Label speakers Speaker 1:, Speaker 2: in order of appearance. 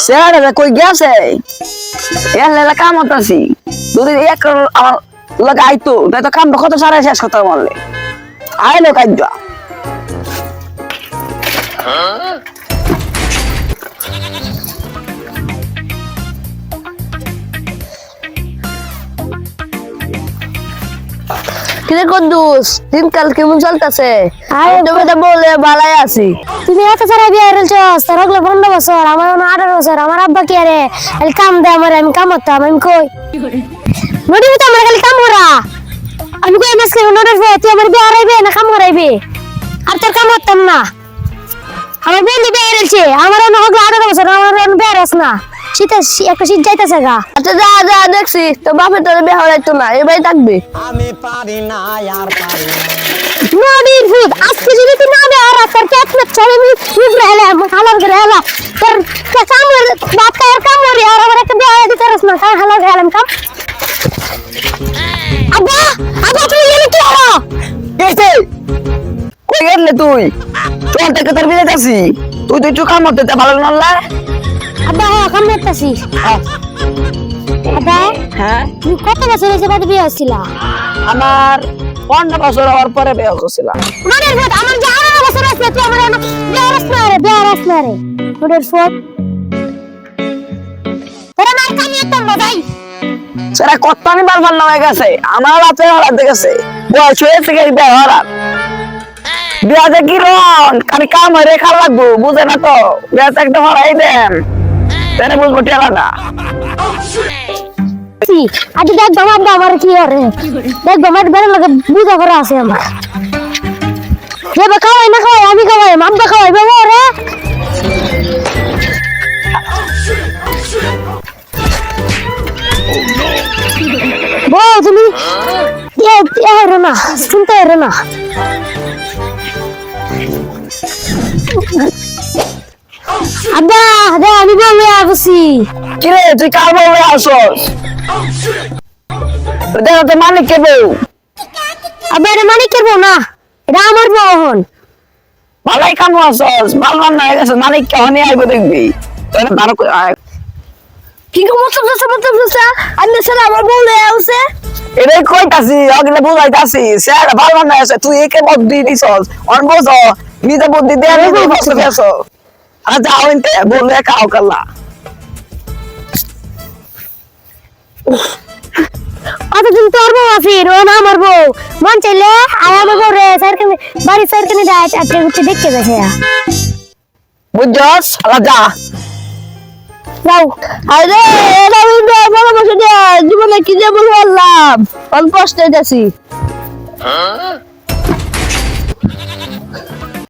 Speaker 1: Sir কই গেছে? এর লেলা কাম হতাছি যদি এক আমার লগে আইতো তাই তো কামটা কত সারা শেষ করতে বললে আইলো কাজ
Speaker 2: কিরে কদ্দুস দিনকাল কেমন চলতেছে? আমি তুমি তো বলে বালাই আছি।
Speaker 3: তুমি এত সারা বিয়ে রেলছস তোর হলো পনেরো বছর আমার হলো আঠারো বছর। আমার আব্বা কি আরে? খালি কাম দেয় আমার আমি কাম করতাম আমি কই? নদী তো আমার খালি কাম করা। আমি কই মাস কেন পর তুই আমার বিয়ে হারাইবে না কাম করাইবে? আর তোর কাম করতাম না। আমার বেলি বিয়ে রেলছে আমার হলো আঠারো বছর আমার বিয়ে রেস না। শীতে একটা শীত যাইতেছে গা।
Speaker 2: আচ্ছা যা যা দেখছি। তো বাপে তোর বিয়ে হওয়াইতো না এবারে থাকবে?
Speaker 4: আমি পারি না আর পারি না।
Speaker 3: নদীর ভূত আজকে যদি তুই না বিয়ে হারা তোর পেট মেট চলে আমি ইবরে হেলে হালার করে হেলা। তোর কাম বাপ কার কাম করে আর আমার একটা বিয়ে দিতে পারছ না কাম হালার করে হেলাম কাম। আব্বা আব্বা তুই এনে কি হলো?
Speaker 1: গেছে কই গেলে তুই? তোর থেকে তোর বিয়ে যাচ্ছি তুই তুই একটু কাম করতে ভালো না
Speaker 3: আব্বা হ্যাঁ করতেছি। আব্বা
Speaker 1: হ্যাঁ?
Speaker 3: তুমি কত বছর হয়েছে বাদ বিয়ে
Speaker 1: আমার পনেরো বছর হওয়ার পরে বিয়ে
Speaker 3: ভূত আমার যে আঠারো বছর তুই আমার বিয়ে রে বিয়ে রে তোরা মার কামিয়ে একদম
Speaker 1: সেটা কত আমি বারবার না হয়ে গেছে আমার হারাতে গেছে। বয়স হয়েছে কি বিয়ে হারাত বিয়াতে কি রন খালি কাম হয়ে খা লাগবো বুঝে না তো। বিয়াতে একটা হরাই দেন তাহলে বুঝব টেলা না।
Speaker 3: আজ দেখ আব্বা আমার কি করে। দেখ বাবা বেড়ে লাগে বুঝা করে আছে আমার। দেবে খাওয়াই না খাওয়াই, আমি খাওয়াই, আব্বা খাওয়াই, বাবা রে। বউ, তুমি রে না শুনতে রে না। আব্বা দে আমি বলবে আসছি।
Speaker 1: কিরে তুই কার বউ আসস? দেখ তো মালিক কে বউ।
Speaker 3: আব্বা এটা মানে কেবো না এটা আমার বউ হন
Speaker 1: ভালাই কাম আসস ভালো না হয়ে গেছে মালিক কে হনে আইব দেখবি। তাহলে ভালো করে আয়।
Speaker 2: কি কমন চলতেছে চলতেছে আমি ছেলে আমার বউ লয়ে আউছে
Speaker 1: এটাই কইতাছি অগলে বুঝাইতাছি স্যার ভালো না আছে তুই একে বুদ্ধি দিছস। অন বুঝ নিজে বুদ্ধি দিয়ে নিজে বুঝতে পেরেছ ইনতে বলে কাও কাল্লা।
Speaker 3: অতদিন তোর বউ আছিস ও না আমার বউ। মন চাইলে আয় আমার বউ রে সারখানে বাড়ি সারখানে যায় আজকে উঠে দেখতে গেছে
Speaker 1: বুঝছস? আলা যা।
Speaker 3: যাও।
Speaker 2: আরে এটা বন্ধু আমার বসে জীবনে কি যে বলব আল্লাহ। অল্প কষ্ট হইতাছি